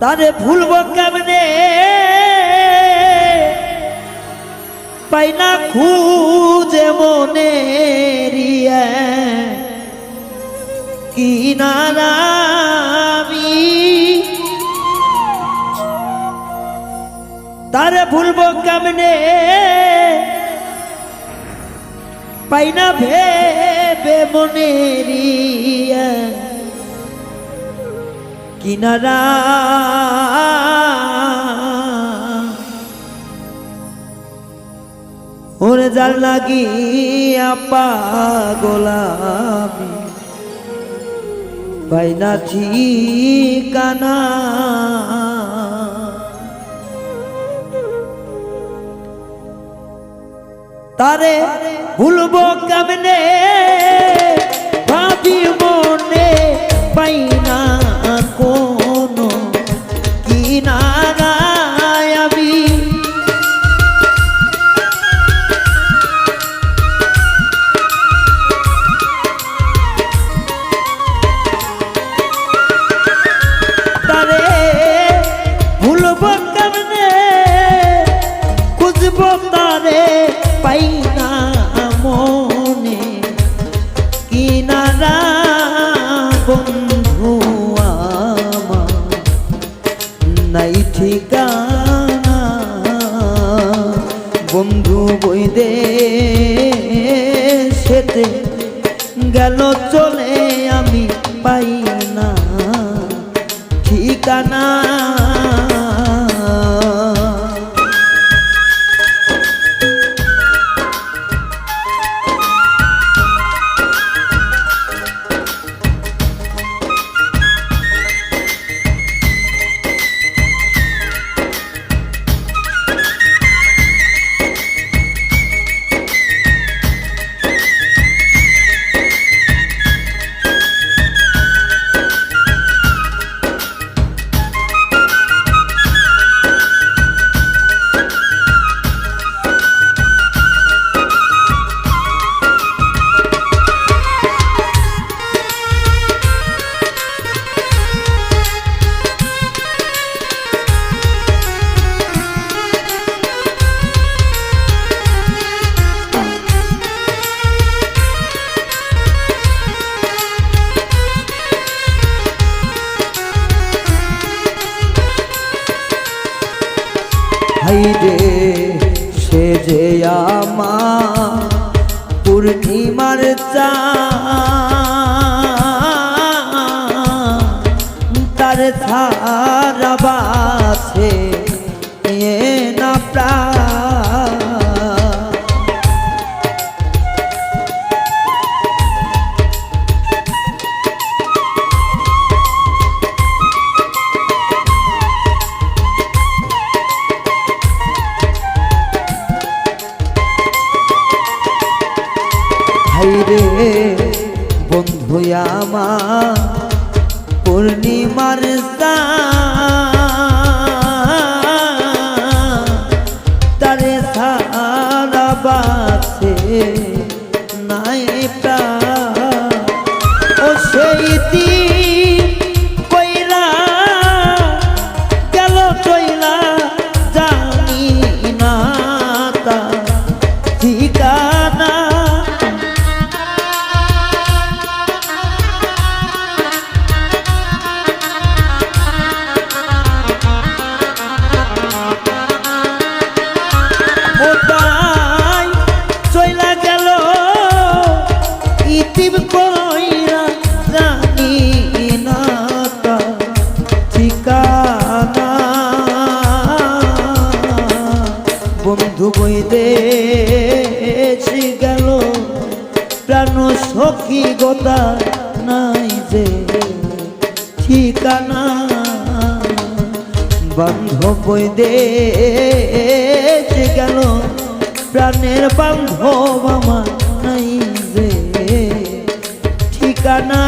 তারে ভুলব কেমনে? পাই না খুঁজে মনে রিয়া। কি নারামি? তারে ভুলব কেমনে? পাই না ভেবে মনে রিয়া। কিনারা। ওরে জাল লাগি আপা গোলামি বাইনা ঠিকানা। তারে ভুলবো কেমনে? হাইরে সে যে আমার পূর্ণিমার চা তার ছাড়া বাছে বন্ধু বই গেল। প্রাণ সখী গোতা নাই যে ঠিকানা। বান্ধব দেশ গেল। প্রাণের বান্ধব আমার নাই যে ঠিকানা।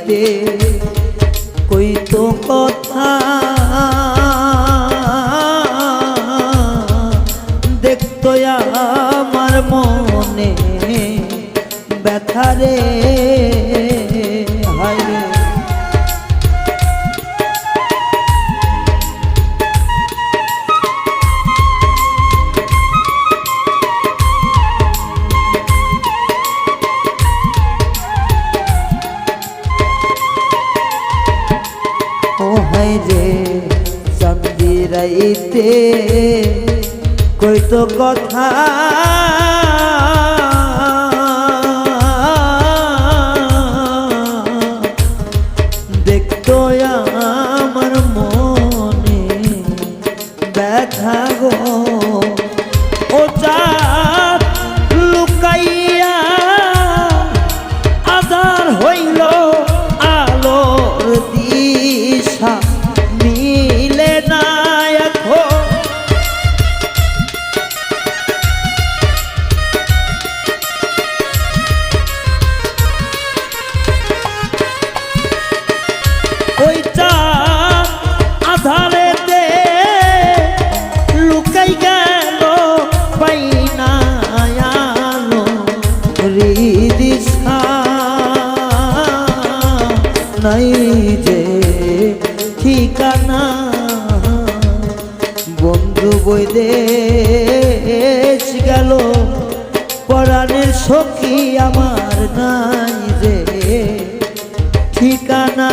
চন্দ্র কইতো কথা? চন্দিরাইতে কইতো কথা। দেখতো আমার মনে ব্যথা গো। বৈদেশ গেল। পরাণের সখী আমার নাই রে। ঠিকানা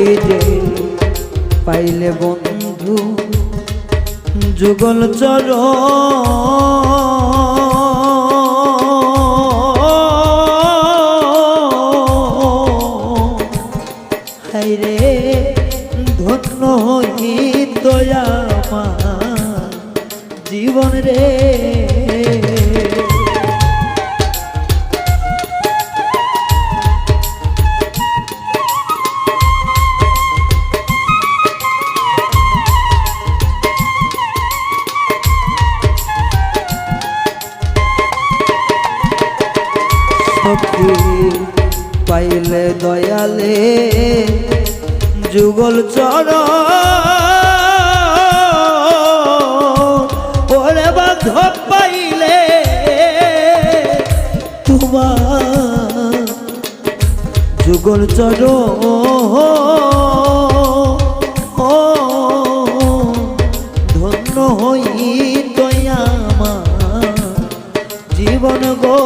ভাই রে পাইলে বন্ধু যুগল চর। হাই রে ধন্য হইত আমার জীবন রে। পাইলে দয়ালে যুগল চর। ওরে বাধ পাইলে তোমার যুগল চর। ধন্য হই দয়ামা জীবন গো।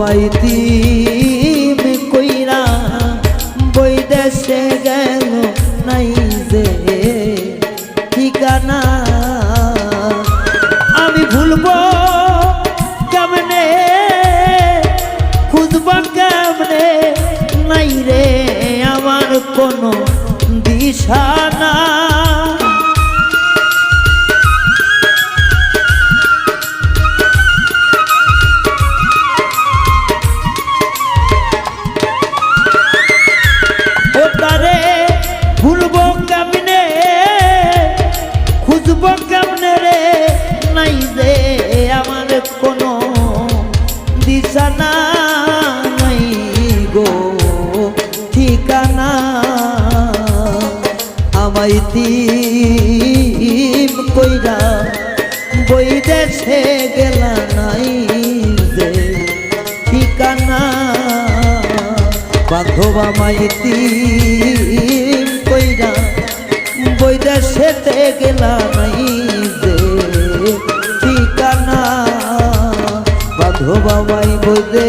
পাইতিম কইরা বই দেশে গেল নাই যে ঠিকানা। আমি ভুলব কেমনে? খুঁজব কেমনে? নাই রে আমার কোনো দিশা। বান্ধব মাইতি কইরা বই সেতে গেলা নাই যে ঠিকানা। বা ধোবা মাই দেশেতে